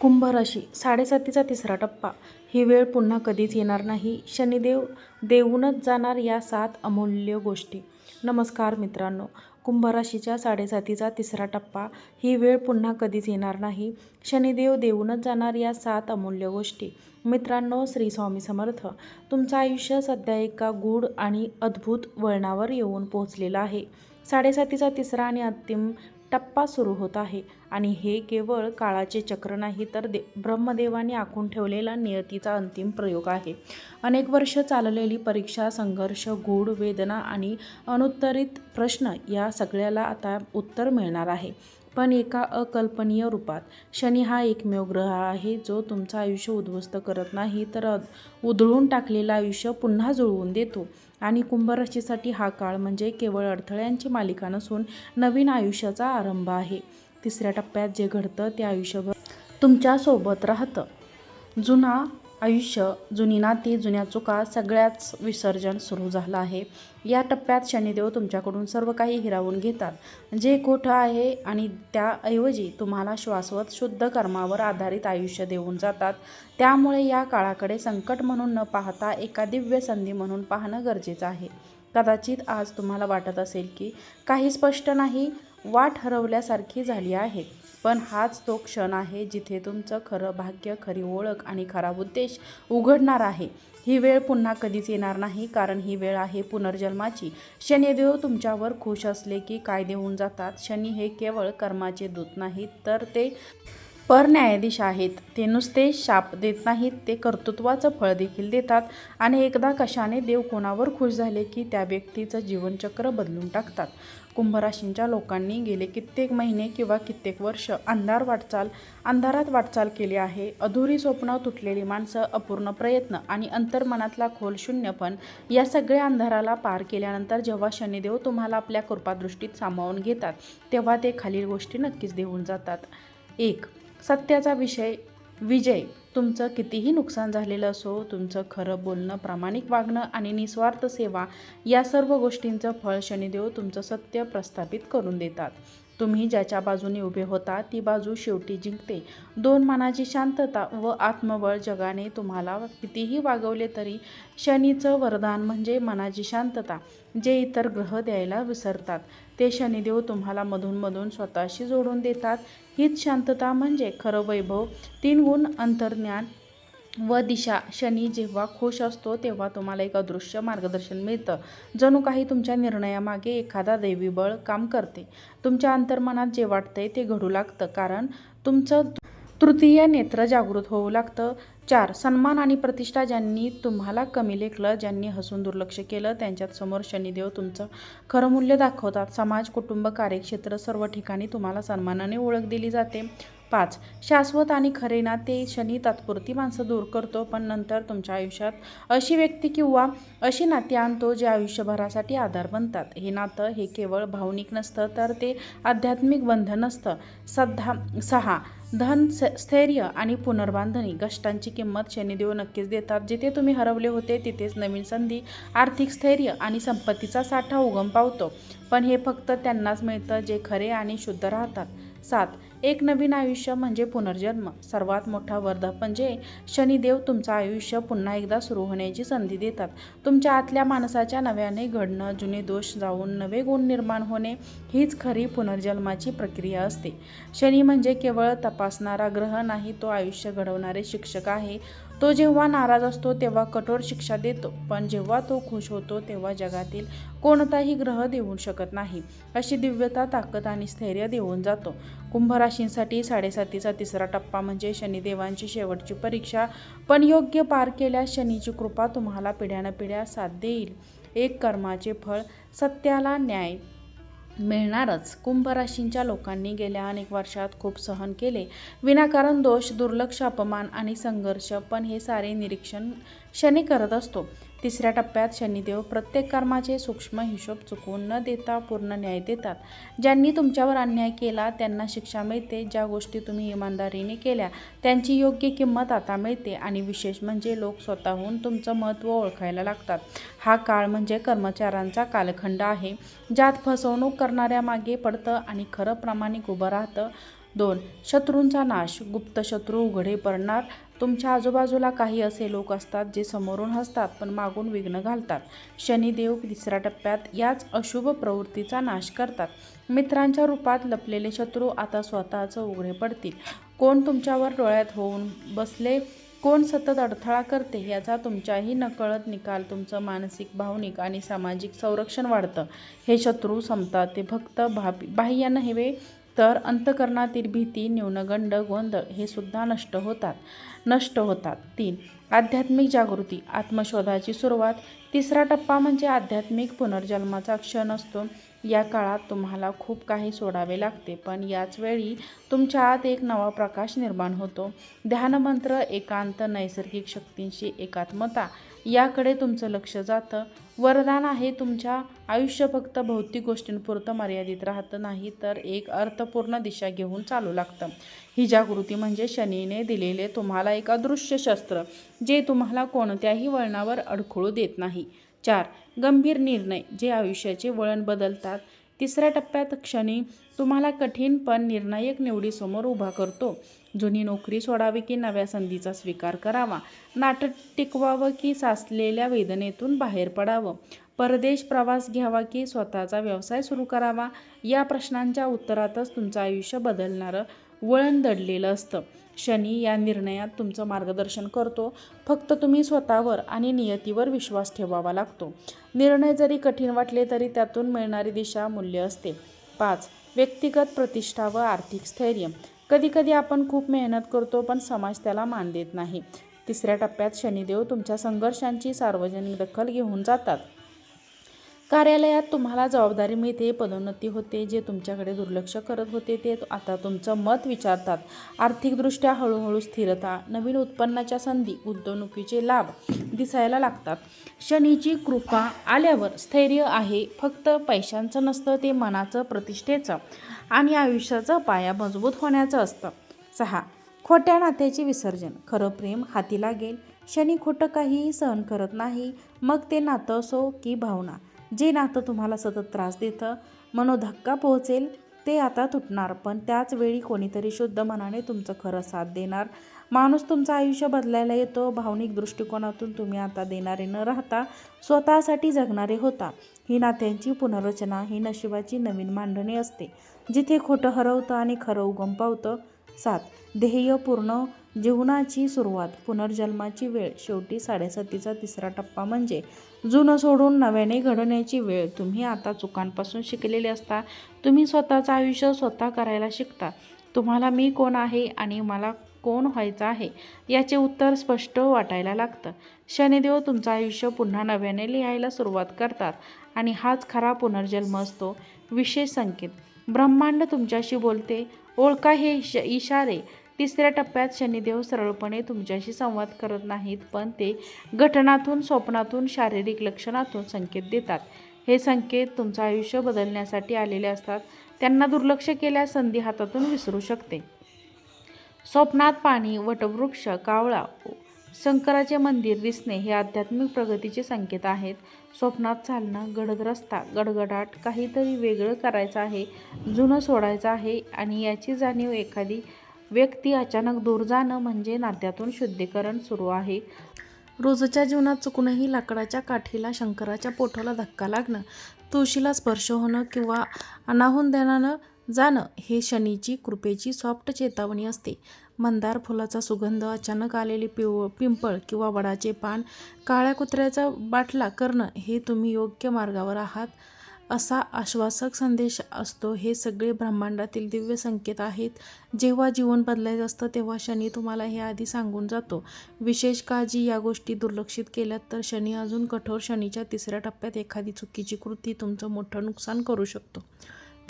कुंभ राशी साडेसातीचा तिसरा टप्पा. ही वेळ पुन्हा कधीच येणार नाही. शनिदेव देऊनच जाणार या सात अमूल्य गोष्टी. नमस्कार मित्रांनो. कुंभराशीच्या साडेसातीचा तिसरा टप्पा. ही वेळ पुन्हा कधीच येणार नाही. शनिदेव देऊनच जाणार या सात अमूल्य गोष्टी. मित्रांनो श्री स्वामी समर्थ तुमचं आयुष्य सध्या एका गूढ आणि अद्भुत वळणावर येऊन पोहोचलेलं आहे. साडेसातीचा तिसरा आणि अंतिम टप्पा सुरू होत आहे आणि हे केवळ काळाचे चक्र नाही तर दे ब्रह्मदेवाने आखून ठेवलेला नियतीचा अंतिम प्रयोग आहे. अनेक वर्ष चाललेली परीक्षा संघर्ष गूढ वेदना आणि अनुत्तरित प्रश्न या सगळ्याला आता उत्तर मिळणार आहे. पण एका अकल्पनीय रूपात शनी हा एकमेव ग्रह आहे जो तुमचं आयुष्य उद्ध्वस्त करत नाही तर उधळून टाकलेलं आयुष्य पुन्हा जुळवून देतो. आणि कुंभराशीसाठी हा काळ म्हणजे केवळ अडथळ्यांची मालिका नसून नवीन आयुष्याचा आरंभ आहे. तिसऱ्या टप्प्यात जे घडतं ते आयुष्यभर तुमच्यासोबत राहतं. जुना आयुष्य जुनी नाती जुन्या चुका सगळ्याच विसर्जन सुरू झालं आहे. या टप्प्यात शनिदेव तुमच्याकडून सर्व काही हिरावून घेतात. जे कोठं आहे आणि त्याऐवजी तुम्हाला श्वासवत शुद्ध कर्मावर आधारित आयुष्य देऊन जातात. त्यामुळे या काळाकडे संकट म्हणून न पाहता एका दिव्य संधी म्हणून पाहणं गरजेचं आहे. कदाचित आज तुम्हाला वाटत असेल की काही स्पष्ट नाही वाट हरवल्यासारखी झाली आहे. पण हाच तो क्षण आहे जिथे तुमचं खरं भाग्य खरी ओळख आणि खरा उद्देश उघडणार आहे. ही वेळ पुन्हा कधीच येणार नाही कारण ही वेळ आहे पुनर्जन्माची. शनिदेव तुमच्यावर खुश असले की कायदे होऊन जातात. शनी हे केवळ कर्माचे दूत नाहीत तर ते परन्यायाधीश आहेत. ते नुसते शाप देत नाहीत ते कर्तृत्वाचं फळ देखील देतात आणि एकदा कशाने देव कोणावर खुश झाले की त्या व्यक्तीचं जीवनचक्र बदलून टाकतात. कुंभराशींच्या लोकांनी गेले कित्येक महिने किंवा कित्येक वर्ष अंधार वाटचाल अंधारात वाटचाल केली आहे. अधुरी स्वप्न तुटलेली माणसं अपूर्ण प्रयत्न आणि अंतर्मनातला खोल शून्यपण या सगळ्या अंधाराला पार केल्यानंतर जेव्हा शनिदेव तुम्हाला आपल्या कृपादृष्टीत सामावून घेतात तेव्हा ते खालील गोष्टी नक्कीच देऊन जातात. एक सत्याचा विषय विजय तुमचं कितीही नुकसान झालेलं असो तुमचं खरं बोलणं प्रामाणिक वागणं आणि निस्वार्थ सेवा या सर्व गोष्टींचं फळ शनिदेव तुमचं सत्य प्रस्थापित करून देतात. तुम्ही ज्याच्या बाजूने उभे होता ती बाजू शेवटी जिंकते. दोन मनाची शांतता व आत्मबळ जगाने तुम्हाला कितीही वागवले तरी शनीचं वरदान म्हणजे मनाची शांतता जे इतर ग्रह द्यायला विसरतात. ते शनिदेव तुम्हाला मधूनमधून स्वतःशी जोडून देतात. हीच शांतता म्हणजे खरं वैभव. तीन गुण अंतर्ज्ञान व दिशा. शनी जेव्हा खुश असतो तेव्हा तुम्हाला एक अदृश्य मार्गदर्शन मिळतं. जणू काही तुमच्या निर्णयामागे एखादा दैवीबळ काम करते. तुमच्या अंतर्मनात जे वाटतंय ते घडू लागतं. कारण तुमचं तृतीय नेत्र जागृत होऊ लागतं. चार सन्मान आणि प्रतिष्ठा ज्यांनी तुम्हाला कमी लेखलं ज्यांनी हसून दुर्लक्ष केलं त्यांच्यात समोर शनिदेव तुमचं खरं मूल्य दाखवतात. समाज कुटुंब कार्यक्षेत्र सर्व ठिकाणी तुम्हाला सन्मानाने ओळख दिली जाते. पाच शाश्वत आणि खरे ना ते शनी तात्पुरती माणसं दूर करतो पण नंतर तुमच्या आयुष्यात अशी व्यक्ती किंवा अशी नाती आणतो जे आयुष्यभरासाठी आधार बनतात. हे नातं हे केवळ भावनिक नसतं तर ते आध्यात्मिक बंधन असतं सध्या सहा धन स- स्थैर्य आणि पुनर्बांधणी कष्टांची किंमत शनिदेव नक्कीच देतात. जिथे तुम्ही हरवले होते तिथेच नवीन संधी आर्थिक स्थैर्य आणि संपत्तीचा साठा उगम पावतो. पण हे फक्त त्यांनाच मिळतं जे खरे आणि शुद्ध राहतात. सात एक नवीन आयुष्य म्हणजे पुनर्जन्म. सर्वात मोठा वर्धा म्हणजे शनिदेव तुमचं आयुष्य पुन्हा एकदा सुरू होण्याची संधी देतात. तुमच्या आतल्या माणसाच्या नव्याने घडणं जुने दोष जाऊन नवे गुण निर्माण होणे हीच खरी पुनर्जन्माची प्रक्रिया असते. शनी म्हणजे केवळ तपासणारा ग्रह नाही तो आयुष्य घडवणारे शिक्षक आहे. तो जेव्हा नाराज असतो तेव्हा कठोर शिक्षा देतो. पण जेव्हा तो खुश होतो तेव्हा जगातील कोणताही ग्रह देऊ शकत नाही. अशी दिव्यता ताकद आणि स्थैर्य देऊन जातो. कुंभराशींसाठी साडेसातीचा तिसरा टप्पा म्हणजे शनिदेवांची शेवटची परीक्षा. पण योग्य पार केल्यास शनीची कृपा तुम्हाला पिढ्यानपिढ्या साथ देईल. एक कर्माचे फळ सत्याला न्याय. मिळणारच. कुंभराशींच्या लोकांनी गेल्या अनेक वर्षात खूप सहन केले. विनाकारण दोष दुर्लक्ष अपमान आणि संघर्ष पण हे सारे निरीक्षण शनी करत असतो. तिसऱ्या टप्प्यात शनिदेव प्रत्येक कर्माचे सूक्ष्म हिशोब चुकवून न देता पूर्ण न्याय देतात. ज्यांनी तुमच्यावर अन्याय केला त्यांना शिक्षा मिळते. ज्या गोष्टी तुम्ही इमानदारीने केल्या त्यांची योग्य किंमत आता मिळते आणि विशेष म्हणजे लोक स्वतःहून तुमचं महत्त्व ओळखायला लागतात. हा काळ म्हणजे कर्मचाऱ्यांचा कालखंड आहे. ज्यात फसवणूक करणाऱ्या मागे पडतं आणि खरं प्रामाणिक उभं राहतं. दोन शत्रूंचा नाश. गुप्त शत्रू उघडे पडणार. तुमच्या आजूबाजूला काही असे लोक असतात जे समोरून हसतात पण मागून विघ्न घालतात. शनिदेव तिसऱ्या टप्प्यात याच अशुभ प्रवृत्तीचा नाश करतात. मित्रांच्या रूपात लपलेले शत्रू आता स्वतःचं उघडे पडतील. कोण तुमच्यावर डोळ्यात होऊन बसले? कोण सतत अडथळा करते? याचा तुमच्याही नकळत निकाल तुमचं मानसिक भावनिक आणि सामाजिक संरक्षण वाढतं. हे शत्रू संपतात ते फक्त भा बाह्य नव्हे तर अंतकरणातील भीती न्यूनगंड गोंधळ हे सुद्धा नष्ट होतात. नष्ट होतात. तीन आध्यात्मिक जागृती. आत्मशोधाची सुरुवात. तिसरा टप्पा म्हणजे आध्यात्मिक पुनर्जन्माचा क्षण असतो. या काळात तुम्हाला खूप काही सोडावे लागते पण याच वेळी तुमच्या आत एक नवा प्रकाश निर्माण होतो. ध्यानमंत्र एकांत नैसर्गिक शक्तींशी एकात्मता याकडे तुमचं लक्ष जातं. वरदान आहे तुमच्या आयुष्य फक्त भौतिक गोष्टींपुरतं मर्यादित राहतं नाही तर एक अर्थपूर्ण दिशा घेऊन चालू लागतं. ही जागृती म्हणजे शनीने दिलेले तुम्हाला एक अदृश्य शस्त्र जे तुम्हाला कोणत्याही वळणावर अडखळू देत नाही. चार गंभीर निर्णय जे आयुष्याचे वळण बदलतात. तिसऱ्या टप्प्यात क्षणी तुम्हाला कठीण पण निर्णायक निवडीसमोर उभा करतो. जुनी नोकरी सोडावी की नव्या संधीचा स्वीकार करावा? नाटक टिकवावं की साचलेल्या वेदनेतून बाहेर पडावं? परदेश प्रवास घ्यावा की स्वतःचा व्यवसाय सुरू करावा? या प्रश्नांच्या उत्तरातच तुमचं आयुष्य बदलणारं वळण दडलेलं असतं. शनी या निर्णयात तुमचं मार्गदर्शन करतो. फक्त तुम्ही स्वतःवर आणि नियतीवर विश्वास ठेवावा लागतो. निर्णय जरी कठीण वाटले तरी त्यातून मिळणारी दिशा मूल्य असते. पाच व्यक्तिगत प्रतिष्ठा व आर्थिक स्थैर्य. कधीकधी आपण खूप मेहनत करतो पण समाज त्याला मान देत नाही. तिसऱ्या टप्प्यात शनिदेव तुमच्या संघर्षांची सार्वजनिक दखल घेऊन जातात. कार्यालयात तुम्हाला जबाबदारी मिळते पदोन्नती होते जे तुमच्याकडे दुर्लक्ष करत होते ते आता तुमचं मत विचारतात. आर्थिकदृष्ट्या हळूहळू स्थिरता नवीन उत्पन्नाच्या संधी गुंतवणुकीचे लाभ दिसायला लागतात. शनीची कृपा आल्यावर स्थैर्य आहे फक्त पैशांचं नसतं ते मनाचं प्रतिष्ठेचं आणि आयुष्याचं पाया मजबूत होण्याचं असतं. सहा. खोट्या नात्याचे विसर्जन. खरं प्रेम हाती लागेल. शनी खोटं काहीही सहन करत नाही. मग ते नातं असो की भावना. जे नातं तुम्हाला सतत त्रास देतं मनोधक्का पोहोचेल ते आता तुटणार. पण त्याच वेळी कोणीतरी शुद्ध मनाने तुमचं खरं साथ देणार. माणूस तुमचं आयुष्य बदलायला येतो. भावनिक दृष्टिकोनातून तुम्ही आता देणारे न राहता स्वतःसाठी जगणारे होता. ही नात्यांची पुनर्रचना ही नशिबाची नवीन मांडणी असते. जिथे खोटं हरवतं आणि खरं उगम पावतं सात. ध्येय पूर्ण जीवनाची सुरुवात. पुनर्जन्माची वेळ. शेवटी साडेसातीचा तिसरा टप्पा म्हणजे जुनं सोडून नव्याने घडवण्याची वेळ. तुम्ही आता चुकांपासून शिकलेले असता. तुम्ही स्वतःचं आयुष्य स्वतः करायला शिकता. तुम्हाला मी कोण आहे आणि मला कोण व्हायचं आहे याचे उत्तर स्पष्ट वाटायला लागतं. शनिदेव तुमचं आयुष्य पुन्हा नव्याने लिहायला सुरुवात करतात आणि हाच खरा पुनर्जन्म असतो. विशेष संकेत. ब्रह्मांड तुमच्याशी बोलते. ओळखा हे इश इशारे. तिसऱ्या टप्प्यात शनिदेव सरळपणे तुमच्याशी संवाद करत नाहीत पण ते घटनातून स्वप्नातून शारीरिक लक्षणातून संकेत देतात. हे संकेत तुमचं आयुष्य बदलण्यासाठी आलेले असतात. त्यांना दुर्लक्ष केल्यास संधी हातातून विसरू शकते. स्वप्नात पाणी वटवृक्ष कावळा शंकराचे मंदिर दिसणे हे आध्यात्मिक प्रगतीचे संकेत आहेत. स्वप्नात चालणं गडद रस्ता गडगडाट काहीतरी वेगळं करायचं आहे जुनं सोडायचं आहे आणि याची जाणीव एखादी व्यक्ती अचानक दूर जाणं म्हणजे नात्यातून शुद्धीकरण सुरू आहे. रोजच्या जीवनात चुकूनही लाकडाच्या काठीला शंकराच्या पोटाला धक्का लागणं तुळशीला स्पर्श होणं किंवा अनाहून देण्यानं जाणं हे शनीची कृपेची सॉफ्ट चेतावणी असते. मंदार फुलाचा सुगंध अचानक आलेली पिव पिंपळ किंवा वडाचे पान काळ्या कुत्र्याचा बाटला करणं हे तुम्ही योग्य मार्गावर आहात असा आश्वासक संदेश असतो. हे सगळे ब्रह्मांडातील दिव्य संकेत आहेत. जेव्हा जीवन बदलायचं असतं तेव्हा शनी तुम्हाला हे आधी सांगून जातो. विशेष काळजी या गोष्टी दुर्लक्षित केल्यात तर शनी अजून कठोर शनीच्या तिसऱ्या टप्प्यात एखादी चुकीची कृती तुमचं मोठं नुकसान करू शकतो.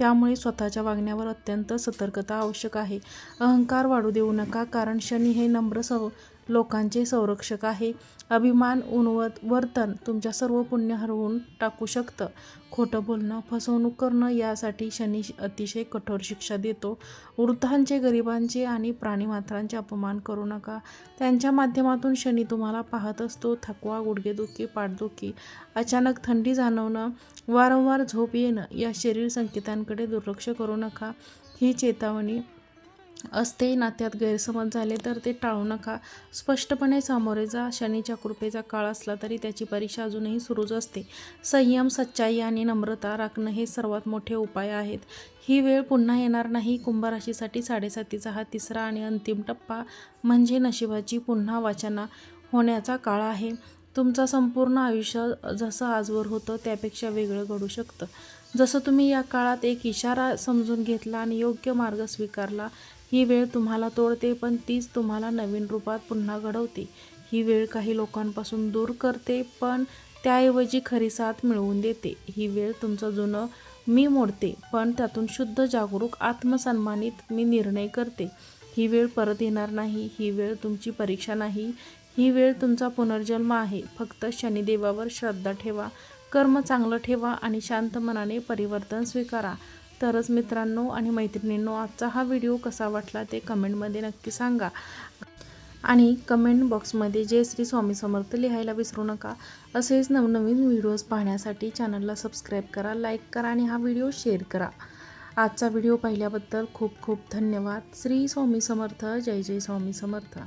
त्यामुळे स्वतःच्या वागण्यावर अत्यंत सतर्कता आवश्यक आहे. अहंकार वाढू देऊ नका कारण शनी हे नम्र सव लोकांचे संरक्षक आहे. अभिमान उणवत वर्तन तुमच्या सर्व पुण्य हरवून टाकू शकतं. खोटं बोलणं फसवणूक करणं यासाठी शनी अतिशय कठोर शिक्षा देतो. वृद्धांचे गरिबांचे आणि प्राणीमात्रांचे अपमान करू नका. त्यांच्या माध्यमातून शनी तुम्हाला पाहत असतो. थकवा गुडघेदुखी पाठदुखी अचानक थंडी जाणवणं वारंवार झोप येणं या शरीर संकेतांकडे दुर्लक्ष करू नका. ही चेतावणी असते नात्यात गैरसमज झाले तर ते टाळू नका. स्पष्टपणे सामोरे जा. शनीच्या कृपेचा काळ असला तरी त्याची परीक्षा अजूनही सुरूच असते. संयम सच्चाई आणि नम्रता राखणं हे सर्वात मोठे उपाय आहेत. ही वेळ पुन्हा येणार नाही. कुंभराशीसाठी साडेसातीचा हा तिसरा आणि अंतिम टप्पा म्हणजे नशिबाची पुन्हा वाचना होण्याचा काळ आहे. तुमचं संपूर्ण आयुष्य जसं आजवर होतं त्यापेक्षा वेगळं घडू शकतं. जसं तुम्ही या काळात एक इशारा समजून घेतला आणि योग्य मार्ग स्वीकारला ही वेळ तुम्हाला तोडते पण तीच तुम्हाला नवीन रूपात पुन्हा घडवते. ही वेळ काही लोकांपासून दूर करते पण त्याऐवजी खरी साथ मिळवून देते. ही वेळ तुमचं जुनं मी मोडते पण त्यातून शुद्ध जागरूक आत्मसन्मानित मी निर्णय करते. ही वेळ परत येणार नाही ही वेळ तुमची परीक्षा नाही ही वेळ तुमचा पुनर्जन्म आहे. फक्त शनिदेवावर श्रद्धा ठेवा कर्म चांगलं ठेवा आणि शांत मनाने परिवर्तन स्वीकारा. तरच मित्रांनो आणि मैत्रिणींनो आजचा हा व्हिडिओ कसा वाटला ते कमेंटमध्ये नक्की सांगा. आणि कमेंट बॉक्समध्ये जय श्री स्वामी समर्थ लिहायला विसरू नका. असेच नवनवीन व्हिडिओज पाहण्यासाठी चॅनलला सबस्क्राईब करा लाईक करा आणि हा व्हिडिओ शेअर करा. आजचा व्हिडिओ पाहिल्याबद्दल खूप खूप धन्यवाद. श्री स्वामी समर्थ जय जय स्वामी समर्थ.